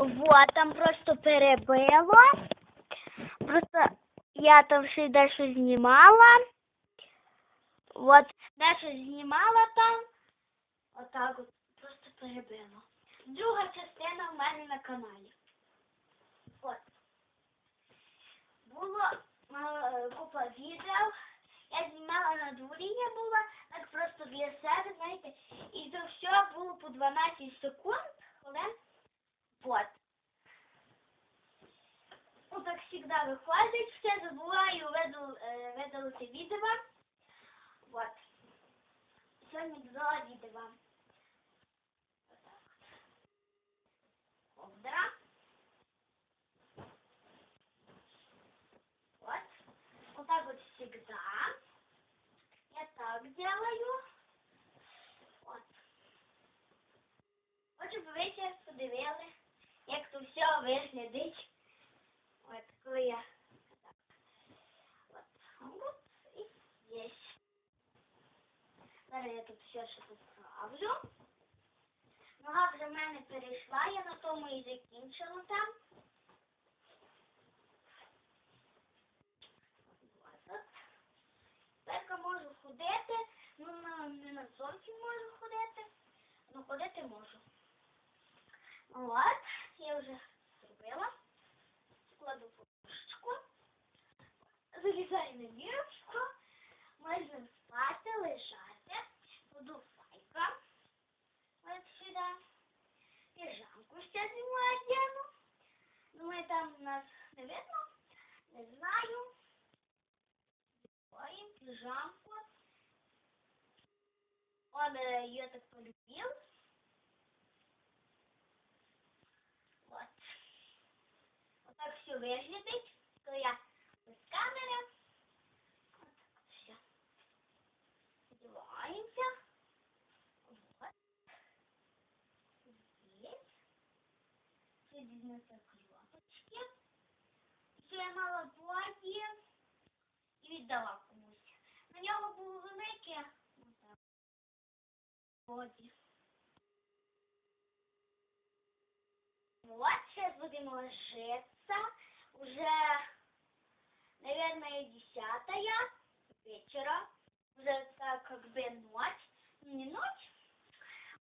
Вот, там просто перебило. Просто я там ще й дещо знімала. От, дещо знімала там. Отак от, просто перебило. Друга частина в мене на каналі. От. Було е, купа відео. Я знімала на дворі, я була, так просто для себе, знаєте, і то все було по 12 секунд, хвилин. Вот. Так завжди виходить, все забуваю видал, е, видалити відео. Вот. Сьогодні додала відео. Отак. Ковдра. Вот. Вот так вот всегда. Я так делаю. Вот. Щоб ви подивили, як то все виглядить. От, коли я так. От. От. І здесь. Зараз я тут все ще поправлю. Нога вже в мене перейшла, я на тому і закінчила там. Тепер можу ходити, ну не на зовсім можу ходити, ну ходити можу. От, я вже. Кладу подушечку, залізаю на вірочку, можна спати, лежати, буду файка. От сюди. Піжамку ще зимою одягну. Думаю, там у нас не видно. Не знаю. Ой, пижамку. Он ее так полюбил. Вот. Так все. То я без так все. Одеваемся. Вот. Здесь. Здесь на клепочки. Я мала платье і віддала комусь. На нього було велике. Воді. Вот, сейчас будем ложиться. Десятая вечера. Уже так как бы ночь. Ну, Не ночь.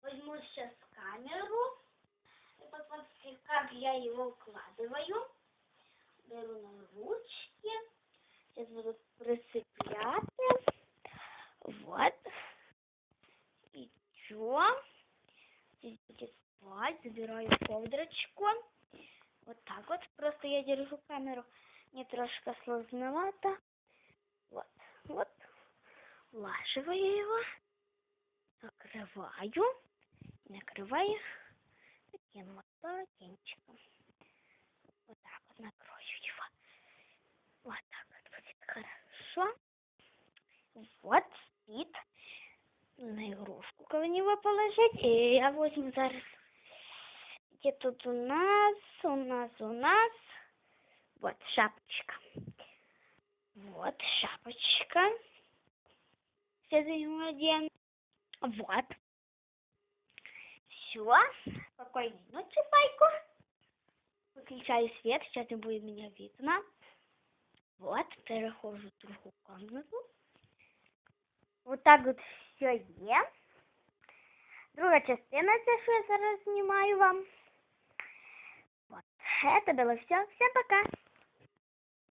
Возьму сейчас камеру. И посмотрите, как я его укладываю. Беру на ручки. Сейчас буду прицепляти. Вот. И чё? Будет спать. Забираю ковдрочку. Вот так вот. Просто я держу камеру. Мне трошка сложновато. Вот. Вот. Влаживаю его. Закрываю. Накрываю таким вот полотенчиком. Вот так вот накрою его. Вот так вот будет хорошо. Вот спит. На игрушку него положить. И я возьму зараз. Где тут у нас? У нас, у нас. Вот шапочка. Вот шапочка. Ему одену. Вот. Все. Спокойной ночи, Пайку. Выключаю свет, сейчас не будет меня видно. Вот, перехожу в другу комнату. Вот так вот все є. Друга частина, це що я зараз знімаю вам. Вот. Это было все. Всем пока.